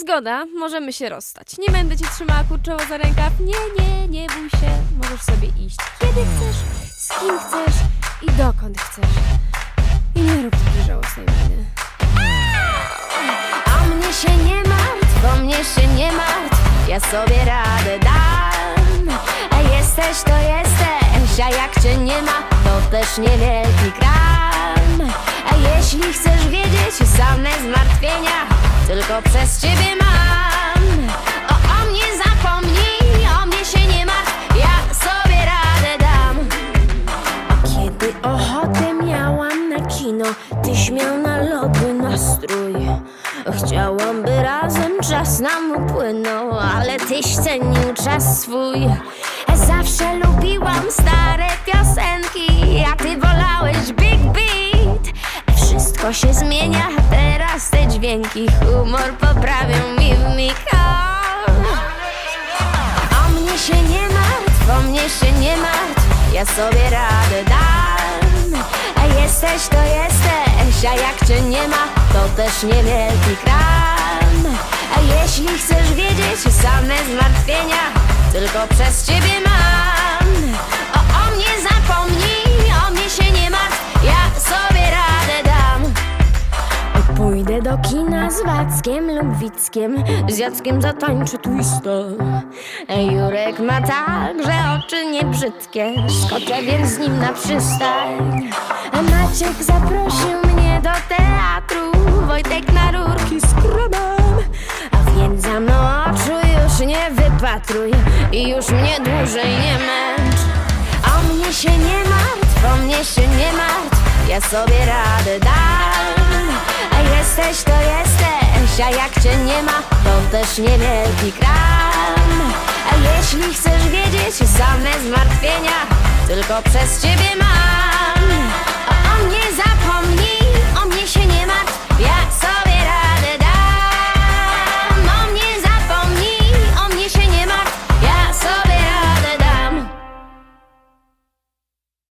Zgoda, możemy się rozstać. Nie będę cię trzymała kurczowo za rękaw. Nie, nie, nie bój się. Możesz sobie iść kiedy chcesz, z kim chcesz i dokąd chcesz. I nie rób takiej żałosnej miny. O mnie się nie martw, o mnie się nie martw Ja sobie radę dam A jesteś to jesteś, a jak cię nie ma To też niewielki kram A jeśli chcesz wiedzieć same zmartwienia Tylko przez ciebie mam O, o mnie zapomnij, o mnie się nie martw Ja sobie radę dam kiedy ochotę miałam na kino, tyś miał na lody nastrój. Chciałam, by razem czas nam upłynął, ale tyś cenił czas swój. Zawsze lubiłam stare piosenki, a ty wolałeś Big Beat. Wszystko się zmienia, dźwięki, humor poprawią mi w mig. O mnie się nie martw, o mnie się nie martw. Ja sobie radę dam. A jesteś to jesteś, a jak cię nie ma To też niewielki kram. A jeśli chcesz wiedzieć same zmartwienia Tylko przez ciebie mam do kina z Wackiem lub Wickiem. Z Jackiem zatańczę twista Jurek ma także oczy niebrzydkie Skoczę więc z nim na przystań. Maciek zaprosił mnie do teatru. Wojtek na rurki z A więc za mną oczu już nie wypatruj. I już mnie dłużej nie męcz. O mnie się nie martw, o mnie się nie martw. Ja sobie radę dam. A jesteś, a jak cię nie ma To też niewielki kram A jeśli chcesz wiedzieć same zmartwienia Tylko przez ciebie mam